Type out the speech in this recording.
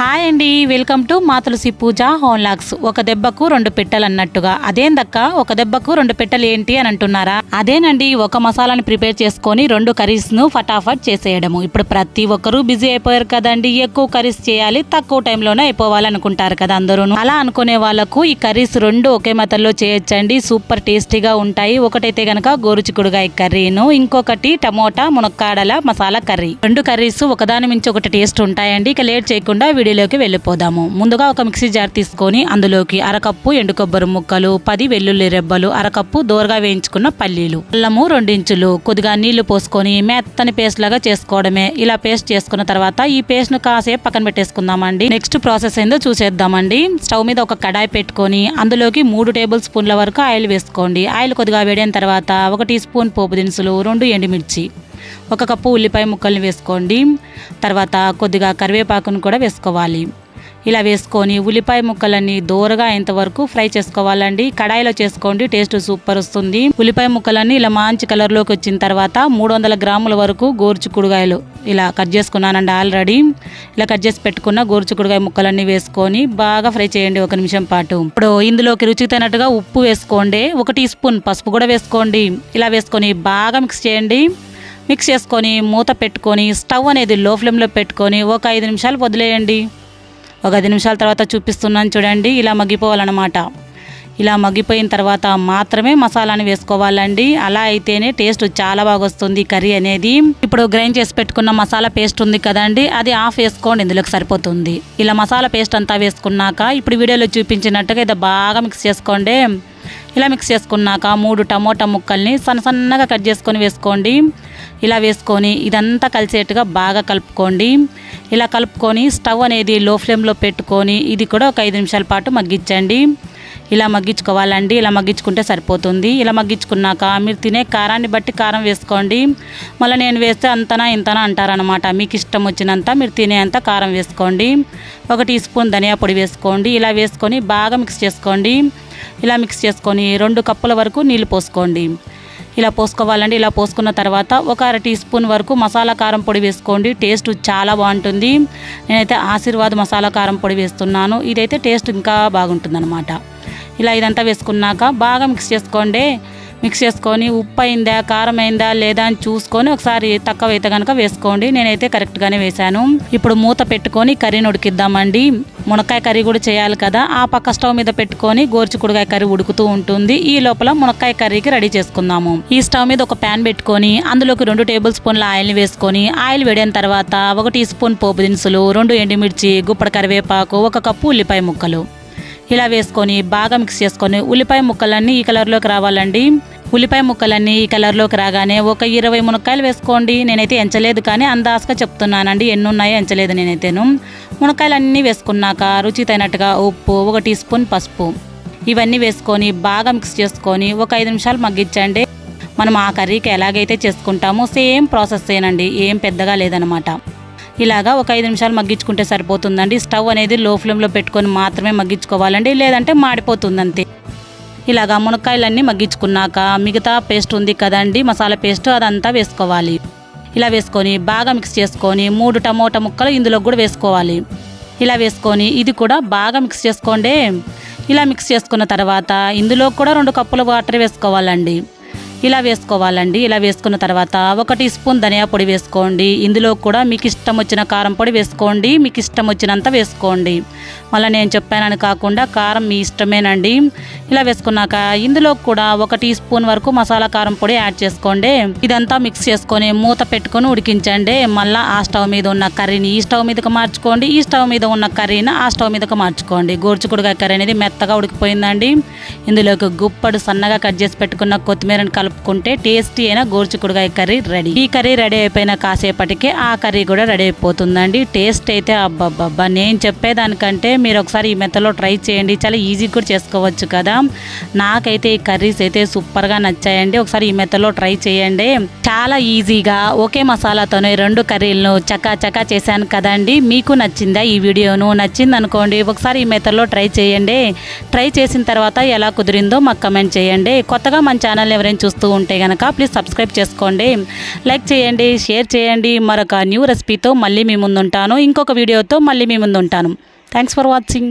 Hi అండి welcome to మా తులసి పూజ హోన్లాగ్స్ ఒక దెబ్బకు రెండు పెట్టెలు అన్నట్టుగా అదేందక్క ఒక దెబ్బకు రెండు పెట్టెలు ఏంటి అని అంటున్నారా? అదేనండి ఒక మసాలాని ప్రిపేర్ చేసుకొని రెండు కర్రీస్ను ఫటాఫట్ చేసేయడము. ఇప్పుడు ప్రతి ఒక్కరూ బిజీ అయిపోయారు కదండి ఎక్కువ కర్రీస్ చేయాలి తక్కువ టైంలోనే అయిపోవాలనుకుంటారు కదా అందరూ అలా అనుకునే వాళ్ళకు ఈ కర్రీస్ రెండు ఒకే మెథడ్లో చేయొచ్చండి. సూపర్ టేస్టీగా ఉంటాయి. ఒకటైతే గనక గోరుచిక్కుడుగాయ కర్రీను ఇంకొకటి టమోటా మునక్కాడల మసాలా కర్రీ. రెండు కర్రీస్ ఒకదాని మించి ఒకటి టేస్ట్ ఉంటాయండి. ఇక లేట్ చేయకుండా వేడిలోకి వెళ్ళిపోదాము. ముందుగా ఒక మిక్సీ జార్ తీసుకొని అందులోకి అరకప్పు ఎండు కొబ్బరి ముక్కలు పది వెల్లుల్లి రెబ్బలు అరకప్పు దోరగా వేయించుకున్న పల్లీలు అల్లము రెండించులు కొద్దిగా నీళ్ళు పోసుకొని మెత్తని పేస్ట్ లాగా చేసుకోవడమే. ఇలా పేస్ట్ చేసుకున్న తర్వాత ఈ పేస్ట్ను కాసేపు పక్కన పెట్టేసుకుందామండి. నెక్స్ట్ ప్రాసెస్ ఏందో చూసేద్దామండి. స్టవ్ మీద ఒక కడాయి పెట్టుకొని అందులోకి మూడు టేబుల్ స్పూన్ల వరకు ఆయిల్ వేసుకోండి. ఆయిల్ కొద్దిగా వేడిన తర్వాత ఒక టీ స్పూన్ పోపు దినుసులు రెండు ఎండుమిర్చి. ఒక కప్పు ఉల్లిపాయ ముక్కల్ని వేసుకోండి. తర్వాత కొద్దిగా కరివేపాకును కూడా వేసుకోవాలి. ఇలా వేసుకొని ఉల్లిపాయ ముక్కలన్నీ దూరగా అయ్యేంతవరకు ఫ్రై చేసుకోవాలండి. కడాయిలో చేసుకోండి టేస్ట్ సూపర్ వస్తుంది. ఉల్లిపాయ ముక్కలన్నీ ఇలా మంచి కలర్లోకి వచ్చిన తర్వాత మూడు వందల గ్రాముల వరకు గోరుచుకుడుగాయలు ఇలా కట్ చేసుకున్నానండి ఆల్రెడీ. ఇలా కట్ చేసి పెట్టుకున్న గోరుచుకుడుగాయ ముక్కలన్నీ వేసుకొని బాగా ఫ్రై చేయండి ఒక నిమిషం పాటు. ఇప్పుడు ఇందులోకి రుచికి తగినట్టుగా ఉప్పు వేసుకోండి. ఒక టీ స్పూన్ పసుపు కూడా వేసుకోండి. ఇలా వేసుకొని బాగా మిక్స్ చేయండి. మిక్స్ చేసుకొని మూత పెట్టుకొని స్టవ్ అనేది లో ఫ్లేమ్లో పెట్టుకొని ఒక ఐదు నిమిషాలు వదిలేయండి. ఒక ఐదు నిమిషాల తర్వాత చూపిస్తున్నాను చూడండి ఇలా మగ్గిపోవాలన్నమాట. ఇలా మగ్గిపోయిన తర్వాత మాత్రమే మసాలాని వేసుకోవాలండి. అలా అయితేనే టేస్ట్ చాలా బాగా వస్తుంది కర్రీ అనేది. ఇప్పుడు గ్రైండ్ చేసి పెట్టుకున్న మసాలా పేస్ట్ ఉంది కదండి అది ఆఫ్ వేసుకోండి ఇందులోకి సరిపోతుంది. ఇలా మసాలా పేస్ట్ అంతా వేసుకున్నాక ఇప్పుడు వీడియోలో చూపించినట్టుగా ఇది బాగా మిక్స్ చేసుకోండి. ఇలా మిక్స్ చేసుకున్నాక మూడు టమోటా ముక్కల్ని సన్న సన్నగా కట్ చేసుకొని వేసుకోండి. ఇలా వేసుకొని ఇదంతా కలిసేట్టుగా బాగా కలుపుకోండి. ఇలా కలుపుకొని స్టవ్ అనేది లో ఫ్లేమ్లో పెట్టుకొని ఇది కూడా ఒక ఐదు నిమిషాల పాటు మగ్గించండి. ఇలా మగ్గించుకోవాలండి ఇలా మగ్గించుకుంటే సరిపోతుంది. ఇలా మగ్గించుకున్నాక మీరు తినే కారాన్ని బట్టి కారం వేసుకోండి. మళ్ళీ నేను వేస్తే అంతనా ఇంతనా అంటారనమాట మీకు ఇష్టం వచ్చినంత మీరు తినేంత కారం వేసుకోండి. ఒక టీ స్పూన్ ధనియా పొడి వేసుకోండి. ఇలా వేసుకొని బాగా మిక్స్ చేసుకోండి. ఇలా మిక్స్ చేసుకొని రెండు కప్పుల వరకు నీళ్ళు పోసుకోండి. ఇలా పోసుకోవాలండి. ఇలా పోసుకున్న తర్వాత ఒక అర టీ స్పూన్ వరకు మసాలా కారం పొడి వేసుకోండి. టేస్ట్ చాలా బాగుంటుంది. నేనైతే ఆశీర్వాద్ మసాలా కారం పొడి వేస్తున్నాను. ఇదైతే టేస్ట్ ఇంకా బాగుంటుందన్నమాట. ఇలా ఇదంతా వేసుకున్నాక బాగా మిక్స్ చేసుకోండి. మిక్స్ చేసుకొని ఉప్పు అయిందా కారం అయిందా లేదా అని చూసుకొని ఒకసారి తక్కువ అయితే కనుక వేసుకోండి. నేనైతే కరెక్ట్గానే వేశాను. ఇప్పుడు మూత పెట్టుకొని కర్రీని ఉడికిద్దామండి. మునక్కాయ కర్రీ కూడా చేయాలి కదా. ఆ పక్క స్టవ్ మీద పెట్టుకొని గోర్చికుడుకాయ కర్రీ ఉడుకుతూ ఉంటుంది. ఈ లోపల మునక్కాయ కర్రీకి రెడీ చేసుకుందాము. ఈ స్టవ్ మీద ఒక ప్యాన్ పెట్టుకొని అందులోకి రెండు టేబుల్ స్పూన్ల ఆయిల్ని వేసుకొని ఆయిల్ వేడిన తర్వాత ఒక టీ స్పూన్ పోపు దినుసులు రెండు ఎండుమిర్చి గుప్పడి కరివేపాకు ఒక కప్పు ఉల్లిపాయ ముక్కలు. ఇలా వేసుకొని బాగా మిక్స్ చేసుకొని ఉల్లిపాయ ముక్కలన్నీ ఈ కలర్లోకి రావాలండి. ఉల్లిపాయ ముక్కలన్నీ ఈ కలర్లోకి రాగానే ఒక ఇరవై మునక్కాయలు వేసుకోండి. నేనైతే ఎంచలేదు కానీ అందాజగా చెప్తున్నానండి. ఎన్ని ఉన్నాయో ఎంచలేదు నేనైతేను. మునక్కాయలు అన్నీ వేసుకున్నాక రుచి తగినట్టుగా ఉప్పు ఒక టీ స్పూన్ పసుపు ఇవన్నీ వేసుకొని బాగా మిక్స్ చేసుకొని ఒక ఐదు నిమిషాలు మగ్గించండి. మనం ఆ కర్రీకి ఎలాగైతే చేసుకుంటామో సేమ్ ప్రాసెస్ ఏనండి. ఏం పెద్దగా లేదనమాట. ఇలాగా ఒక ఐదు నిమిషాలు మగ్గించుకుంటే సరిపోతుందండి. స్టవ్ అనేది లో ఫ్లేమ్లో పెట్టుకొని మాత్రమే మగ్గించుకోవాలండి లేదంటే మాడిపోతుంది అంతే ఇలాగా మునక్కాయలన్నీ మగ్గించుకున్నాక మిగతా పేస్ట్ ఉంది కదండి మసాలా పేస్ట్ అదంతా వేసుకోవాలి. ఇలా వేసుకొని బాగా మిక్స్ చేసుకొని మూడు టమోటా ముక్కలు ఇందులో కూడా వేసుకోవాలి. ఇలా వేసుకొని ఇది కూడా బాగా మిక్స్ చేసుకోండి. ఇలా మిక్స్ చేసుకున్న తర్వాత ఇందులో కూడా రెండు కప్పుల వాటర్ వేసుకోవాలండి. ఇలా వేసుకోవాలండి. ఇలా వేసుకున్న తర్వాత ఒక టీ స్పూన్ ధనియా పొడి వేసుకోండి. ఇందులో కూడా మీకు ఇష్టం వచ్చిన కారం పొడి వేసుకోండి. మీకు ఇష్టం వచ్చినంత వేసుకోండి. మళ్ళీ నేను చెప్పానని కాకుండా కారం మీ ఇష్టమేనండి. ఇలా వేసుకున్నాక ఇందులో కూడా ఒక టీ స్పూన్ వరకు మసాలా కారం పొడి యాడ్ చేసుకోండి. ఇదంతా మిక్స్ చేసుకొని మూత పెట్టుకొని ఉడికించండి. మళ్ళీ ఆ స్టవ్ మీద ఉన్న కర్రీని ఈ స్టవ్ మీదకి మార్చుకోండి. ఈ స్టవ్ మీద ఉన్న కర్రీని ఆ స్టవ్ మీదకి మార్చుకోండి. గోర్చుకుడుగా కర్రీ అనేది మెత్తగా ఉడికిపోయిందండి. ఇందులోకి గుప్పడు సన్నగా కట్ చేసి పెట్టుకున్న కొత్తిమీరని కలుపుకుంటే టేస్టీ అయిన గోర్చుకుడుగాయ కర్రీ రెడీ. ఈ కర్రీ రెడీ అయిపోయిన కాసేపటికి ఆ కర్రీ కూడా రెడీ అయిపోతుందండి. టేస్ట్ అయితే అబ్బబ్బబ్బా. నేను చెప్పేదానికంటే మీరు ఒకసారి ఈ మెత్తలో ట్రై చేయండి. చాలా ఈజీ కూడా చేసుకోవచ్చు కదా. నాకైతే ఈ కర్రీస్ అయితే సూపర్గా నచ్చాయండి. ఒకసారి ఈ మెత్తలో ట్రై చేయండి. చాలా ఈజీగా ఒకే మసాలాతోనే రెండు కర్రీలను చకా చకా చేశాను కదండి. మీకు నచ్చిందా ఈ వీడియోను? నచ్చింది అనుకోండి ఒకసారి ఈ మెథడ్లో ట్రై చేయండి. ట్రై చేసిన తర్వాత ఎలా కుదిరిందో మాకు కమెంట్ చేయండి. కొత్తగా మన ఛానల్ ఎవరైనా చూస్తే వస్తూ ఉంటే కనుక ప్లీజ్ సబ్స్క్రైబ్ చేసుకోండి. లైక్ చేయండి షేర్ చేయండి. మరొక న్యూ రెసిపీతో మళ్ళీ మీ ముందుంటాను. ఇంకొక వీడియోతో మళ్ళీ మీ ముందుంటాను. Thanks for watching